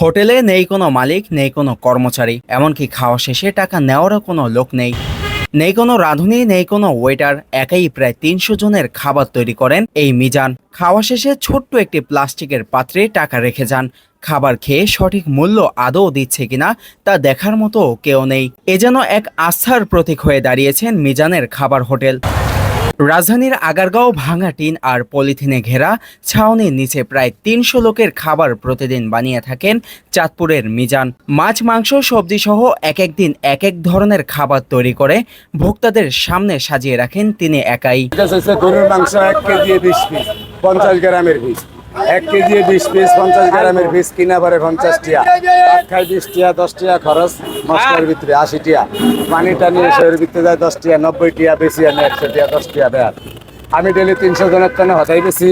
হোটেলে নেই কোনো মালিক, নেই কোনো কর্মচারী, এমনকি খাওয়া শেষে টাকা নেওয়ারও কোনো লোক নেই। নেই কোনো রাঁধুনি, নেই কোনো ওয়েটার একাই প্রায় তিনশো জনের খাবার তৈরি করেন এই মিজান। খাওয়া শেষে ছোট্ট একটি প্লাস্টিকের পাত্রে টাকা রেখে যান। খাবার খেয়ে সঠিক মূল্য আদৌ দিচ্ছে কিনা তা দেখার মতো কেউ নেই। এ যেন এক আস্থার প্রতীক হয়ে দাঁড়িয়েছেন মিজানের খাবার হোটেল। রাজধানীর আগারগাঁও ভাঙা টিন আর পলিথিনে ঘেরা ছাউনির নিচে প্রায় তিনশো লোকের খাবার প্রতিদিন বানিয়ে থাকেন চাঁদপুরের মিজান। মাছ, মাংস, সবজি সহ এক এক দিন এক এক ধরনের খাবার তৈরি করে ভোক্তাদের সামনে সাজিয়ে রাখেন তিনি একাই। গরুর মাংস এক কেজি পঞ্চাশ গ্রামের এক কেজি বিশ পিস পঞ্চাশ গ্রামের পিস কিনা পরে পঞ্চাশ টিয়া। খাই বিশ টিয়া দশ টিয়া খরচ মশলার ভিতরে আশি টিয়া। পানি টানি এসবের ভিতরে যায় দশ টিয়া নব্বই টিয়া বেশি আনে একশো টিয়া দশ টিয়া বেয়ার। আমি ডেলি তিনশো জনের টানে হতাই বেশি।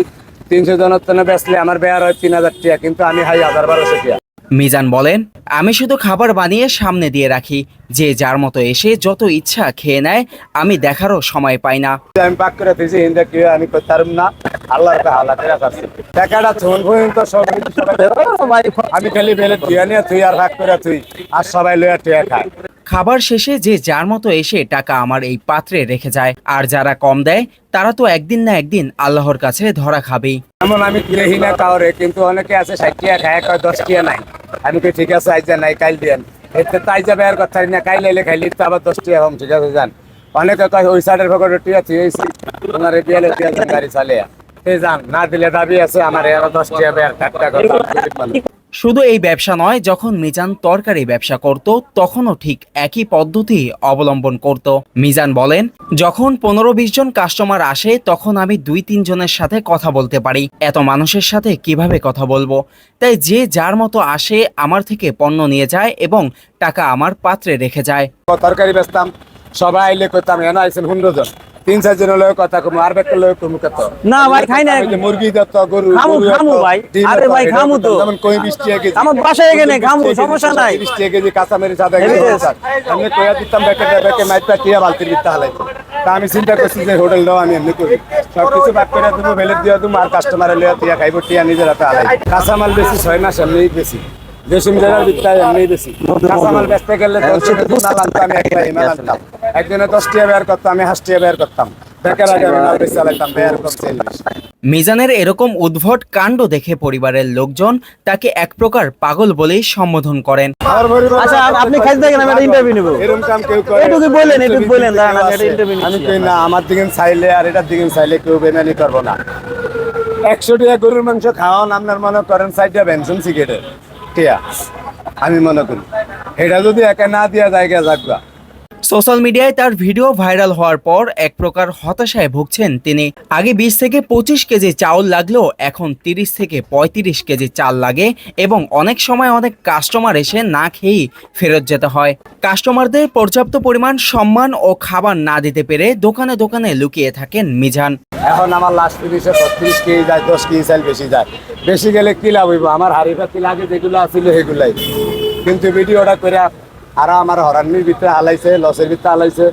তিনশো জনের টানে বেচলে আমার বেয়ার হয় তিন হাজার টিয়া কিন্তু আমি হাই হাজার বারোশো টিয়া। মিজান বলেন আমি শুধু খাবার বানিয়ে সামনে দিয়ে রাখি। যে যার মতো এসে যত ইচ্ছা খেয়ে নেয় আমি দেখারও সময় পাই না। আমি পাক করে দিয়েছি হিন্দা কি আমি করতে পারব না। আল্লাহর কা হালাতে টাকাটা থন পর্যন্ত সব আমি খালি বেলে তুই নিয়ে তুই আর ভাগ করে তুই আর সবাই লইয়া টিয়া খায়। খাবার শেষে যে যার মতো এসে টাকা আমার এই পাত্রে রেখে যায় আর যারা কম দেয় তারা তো একদিন না একদিন আল্লাহর কাছে ধরা খাবেই। এমন আমি দেখি না কাউরে কিন্তু অনেকে আছে ষাট টিয়া খায় কয় দশ টিয়া নাই। আমি কি ঠিক আছে আইজা নাই কাইল দিয়েন। এতে তাই যাবে আর কথা না কাইল এলে খাইলি তো আবার দশ টিয়া কম ঠিক আছে যান। অনেকে কয় ওই সাইডের পকেটে টিয়া হয়েছি ওনার বিয়ালে টিয়া গাড়ি চালে সে যান না দিলে দাবি আছে আমার আরও দশ টিয়া বেয়ার টাকা শুধু এই ব্যবসা নয় যখন মিজান তরকারি ব্যবসা করত তখনও ঠিক একই পদ্ধতি অবলম্বন করত। মিজান বলেন যখন পনেরো বিশ জন কাস্টমার আসে তখন আমি দুই তিন জনের সাথে কথা বলতে পারি। এত মানুষের সাথে কীভাবে কথা বলব? তাই যে যার মতো আসে আমার থেকে পণ্য নিয়ে যায় এবং টাকা আমার পাত্রে রেখে যায়। তরকারি বেচতাম সবাই আইলে করতাম এনে আইসেন জন। তিন চার জন লোক কথা কমু আর বেকার লোক কমু কত না ভাই, খাই না। ওই যে মুরগি দত্ত গরু খামু, খামু ভাই। আরে ভাই, খামু তো। যেমন কই বিশ টাকা কেজি আমার বাসায় এখানে খামু, সমস্যা নাই। বিশ টাকা কেজি কাঁচা কেজি। আমি কইয়া দিতাম টিয়া তা চিন্তা করছি যে হোটেল দাও আমি এমনি করি সব কিছু করে দেবো ভেলে দিয়ে দেবো আর কাস্টমারে লিয়া টিয়া খাইবো টিয়া নিজের হাতে হালাই কাঁচামাল বেশি ছয় মাস এমনিই বেশি দেশি জায়গার ভিতরে এমনি বেশি কাঁচামাল বেচতে গেলে দশ টাকা লাগতো আমি ইমাল আনতাম একদিনে দশ টিয়া বের করতাম আমি হাঁস টিয়া বের করতাম। বেকার আগে আমি নাল চালাইতাম বের করতে মিজানের এরকম উদ্ভট কাণ্ড দেখে পরিবারের লোকজন তাকে এক প্রকার পাগল বলেই সম্বোধন করেন। আচ্ছা আপনি খাইতে থাকেন আমি একটা ইন্টারভিউ নেব। এরকম কাম কেউ করে? এটুকু বললেন, এটুকু বললেন, দাঁড়ান, আমি একটা interview আমি কই না আমার দিকে চাইলে আর এটার দিকে চাইলে কেউ বেমানি করব না। একশো টাকা গরুর মাংস খাওয়ান আপনার মনে করেন সাইডটা বেনসন সিগারেটের টিয়া আমি মনে করি। এটা যদি একা না দিয়া জায়গা যাকবা সোশ্যাল মিডিয়ায় তার ভিডিও ভাইরাল হওয়ার পর এক প্রকার হতাশায় ভুগছেন তিনি। আগে বিশ থেকে পঁচিশ কেজি চাউল লাগলেও এখন তিরিশ থেকে পঁয়ত্রিশ কেজি চাল লাগে এবং অনেক সময় অনেক কাস্টমার এসে না খেয়েই ফেরত যেতে হয়। কাস্টমারদের পর্যাপ্ত পরিমাণ সম্মান ও খাবার না দিতে পেরে দোকানে দোকানে লুকিয়ে থাকেন মিজান। এখন আমার লাস্ট তিরিশে ছত্রিশ কেজি যায়, দশ কেজি চাল বেশি যায়। বেশি গেলে কি লাভ হইব? আমার হাড়ি পাতি লাগে যেগুলো আছিল সেগুলাই। কিন্তু ভিডিওটা করে আর আমার হরানির ভিতরে হালাইছে লসের ভিতরে হালাইছে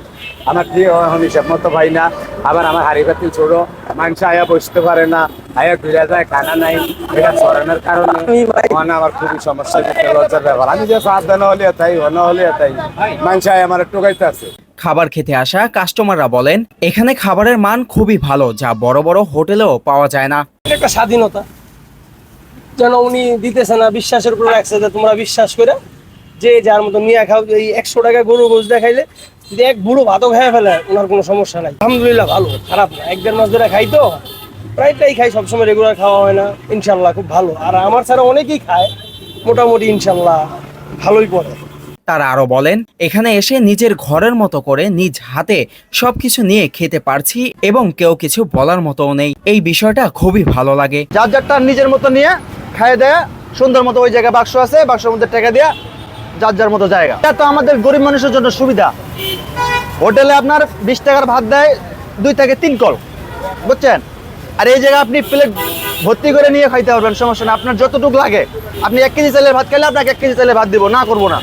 আমার কি হয় আমি হিসাব মতো পাই না। আবার আমার হাড়ি পাতি ছোড়ো মানুষ আয়া বসতে পারে না। আয়া ঘুরে যায় খানা নাই। এটা সরানোর কারণে। মানে আমার খুবই সমস্যা ভিতরে লজ্জার ব্যাপার। আমি যে সাবধান হলে তাই অন্য হলে তাই। মানুষ আয় আমার টোকাইতে আছে খাবার খেতে আসা কাস্টমাররা বলেন এখানে খাবারের মান খুবই ভালো যা বড় বড় হোটেলেও পাওয়া যায় না। একটা স্বাধীনতা। যেন উনি দিতেছে না বিশ্বাসের উপর রাখছে যে তোমরা বিশ্বাস করে যে যার মতো নিয়ে খাও এই একশো টাকা গরু গোস দেখাইলে যদি এক বুড়ো ভাতও খেয়ে ফেলে ওনার কোনো সমস্যা নাই। আলহামদুলিল্লাহ ভালো খারাপ না। এক দেড় মাস ধরে খাই তো প্রায়টাই খাই সবসময় রেগুলার খাওয়া হয় না। ইনশাল্লাহ খুব ভালো। আর আমার ছাড়া অনেকেই খায় মোটামুটি ইনশাল্লাহ ভালোই পড়ে। তারা আরও বলেন এখানে এসে নিজের ঘরের মতো করে নিজ হাতে সবকিছু নিয়ে খেতে পারছি এবং কেউ কিছু বলার মতোও নেই। এই বিষয়টা খুবই ভালো লাগে। যার যারটা নিজের মতো নিয়ে খাইয়ে দেয় সুন্দর মতো ওই জায়গায় বাক্স আছে বাক্সের মধ্যে টাকা দেয়া যার যার মতো জায়গা। এটা তো আমাদের গরিব মানুষের জন্য সুবিধা। হোটেলে আপনার বিশ টাকার ভাত দেয় দুই থেকে তিন কল, বুঝছেন? আর এই জায়গায় আপনি প্লেট ভর্তি করে নিয়ে খাইতে পারবেন, সমস্যা না আপনার যতটুকু লাগে, আপনি এক কেজি চালের ভাত খেলে আপনাকে এক কেজি চালের ভাত দিব, না করব না।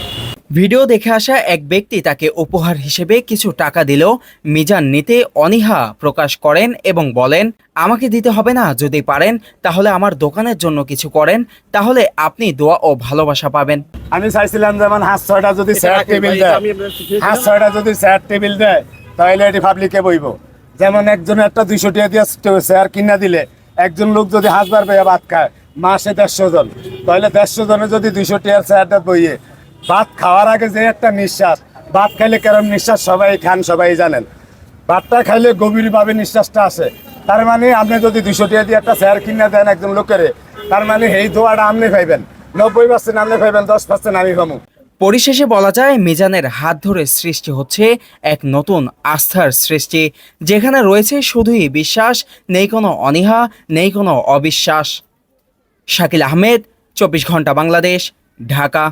ভিডিও দেখে আসা এক ব্যক্তি তাকে উপহার হিসেবে কিছু টাকা দিলেও মিজান নিতে অনীহা প্রকাশ করেন এবং বলেন আমাকে দিতে হবে না যদি পারেন তাহলে আমার দোকানের জন্য কিছু করেন তাহলে আপনি দোয়া ও ভালোবাসা পাবেন। আমি চাইছিলাম যেমন হাত ছয়টা যদি চেয়ার টেবিল দেয় হাত ছয়টা যদি চেয়ার টেবিল দেয় তাহলে এটি পাবলিকে বইব। যেমন একজন একটা দুইশো টাকা দিয়ে চেয়ার কিনা দিলে একজন লোক যদি হাজার পেয়ে ভাত খায় মাসে দেড়শো জন। তাহলে দেড়শো জনে যদি দুইশো টাকার চেয়ারটা বইয়ে ভাত খাওয়ার আগে যে একটা নিঃশ্বাস, ভাত খাইলে কেরম নিঃশ্বাস? সবাই খান, সবাই জানেন। ভাতটা খাইলে গভীরভাবে নিঃশ্বাসটা আসে। তার মানে আপনি যদি দুশো টাকা দিয়ে একটা চেয়ার কিনা দেন একজন লোকের, তার মানে এই দোয়াটা আপনি পাইবেন নব্বই পার্সেন্ট আপনি পাইবেন দশ পার্সেন্ট আমি পাবো পরিশেষে বলা যায়, মিজানের হাত ধরে সৃষ্টি হচ্ছে এক নতুন আস্থার সৃষ্টি, যেখানে রয়েছে শুধুই বিশ্বাস, নেই কোনো অনীহা, নেই কোনো অবিশ্বাস। শাকিল আহমেদ, চব্বিশ ঘণ্টা বাংলাদেশ, ঢাকা।